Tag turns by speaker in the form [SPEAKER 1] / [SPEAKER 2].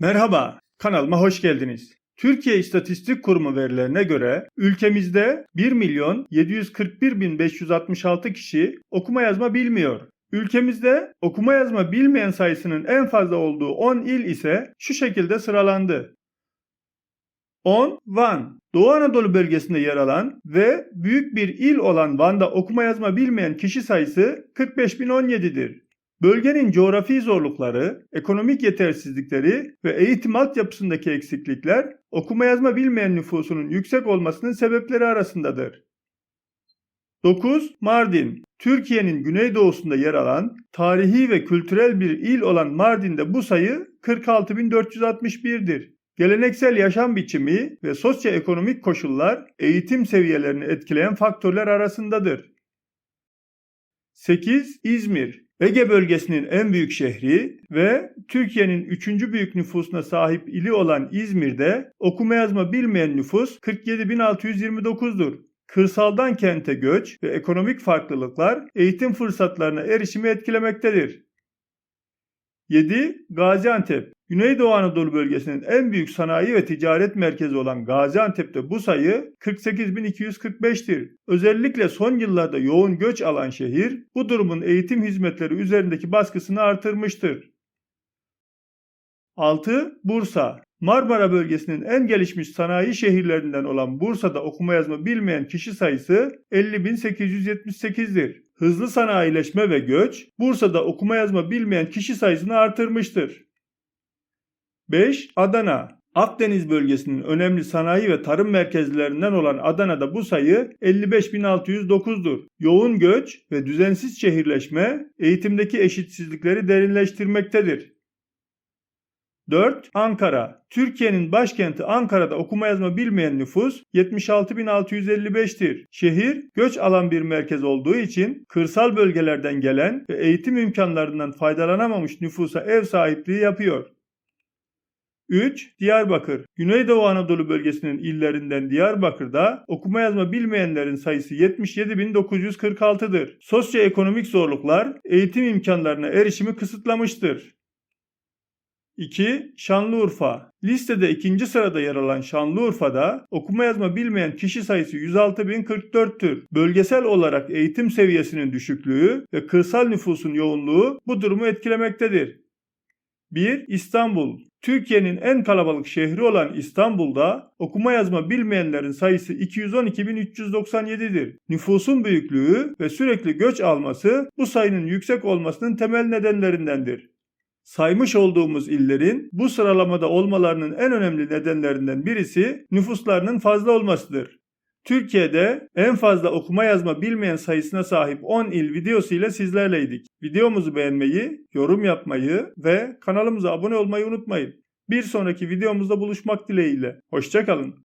[SPEAKER 1] Merhaba, kanalıma hoş geldiniz. Türkiye İstatistik Kurumu verilerine göre ülkemizde 1 milyon 741 bin 566 kişi okuma yazma bilmiyor. Ülkemizde okuma yazma bilmeyen sayısının en fazla olduğu 10 il ise şu şekilde sıralandı. 10. Van. Doğu Anadolu bölgesinde yer alan ve büyük bir il olan Van'da okuma yazma bilmeyen kişi sayısı 45.017'dir. Bölgenin coğrafi zorlukları, ekonomik yetersizlikleri ve eğitim altyapısındaki eksiklikler okuma yazma bilmeyen nüfusunun yüksek olmasının sebepleri arasındadır. 9. Mardin. Türkiye'nin güneydoğusunda yer alan, tarihi ve kültürel bir il olan Mardin'de bu sayı 46.461'dir. Geleneksel yaşam biçimi ve sosyoekonomik koşullar eğitim seviyelerini etkileyen faktörler arasındadır. 8. İzmir. Ege bölgesinin en büyük şehri ve Türkiye'nin 3. büyük nüfusuna sahip ili olan İzmir'de okuma yazma bilmeyen nüfus 47.629'dur. Kırsaldan kente göç ve ekonomik farklılıklar eğitim fırsatlarına erişimi etkilemektedir. 7. Gaziantep. Güneydoğu Anadolu bölgesinin en büyük sanayi ve ticaret merkezi olan Gaziantep'te bu sayı 48.245'tir. Özellikle son yıllarda yoğun göç alan şehir bu durumun eğitim hizmetleri üzerindeki baskısını artırmıştır. 6. Bursa. Marmara bölgesinin en gelişmiş sanayi şehirlerinden olan Bursa'da okuma yazma bilmeyen kişi sayısı 50.878'dir. Hızlı sanayileşme ve göç Bursa'da okuma yazma bilmeyen kişi sayısını artırmıştır. 5. Adana. Akdeniz bölgesinin önemli sanayi ve tarım merkezlerinden olan Adana'da bu sayı 55.609'dur. Yoğun göç ve düzensiz şehirleşme eğitimdeki eşitsizlikleri derinleştirmektedir. 4. Ankara. Türkiye'nin başkenti Ankara'da okuma yazma bilmeyen nüfus 76.655'tir. Şehir göç alan bir merkez olduğu için kırsal bölgelerden gelen ve eğitim imkanlarından faydalanamamış nüfusa ev sahipliği yapıyor. 3. Diyarbakır. Güneydoğu Anadolu bölgesinin illerinden Diyarbakır'da okuma yazma bilmeyenlerin sayısı 77.946'dır. Sosyoekonomik zorluklar eğitim imkanlarına erişimi kısıtlamıştır. 2. Şanlıurfa. Listede ikinci sırada yer alan Şanlıurfa'da okuma yazma bilmeyen kişi sayısı 106.044'tür. Bölgesel olarak eğitim seviyesinin düşüklüğü ve kırsal nüfusun yoğunluğu bu durumu etkilemektedir. 1. İstanbul. Türkiye'nin en kalabalık şehri olan İstanbul'da okuma yazma bilmeyenlerin sayısı 212.397'dir. Nüfusun büyüklüğü ve sürekli göç alması bu sayının yüksek olmasının temel nedenlerindendir. Saymış olduğumuz illerin bu sıralamada olmalarının en önemli nedenlerinden birisi nüfuslarının fazla olmasıdır. Türkiye'de en fazla okuma yazma bilmeyen sayısına sahip 10 il videosu ile sizlerleydik. Videomuzu beğenmeyi, yorum yapmayı ve kanalımıza abone olmayı unutmayın. Bir sonraki videomuzda buluşmak dileğiyle. Hoşçakalın.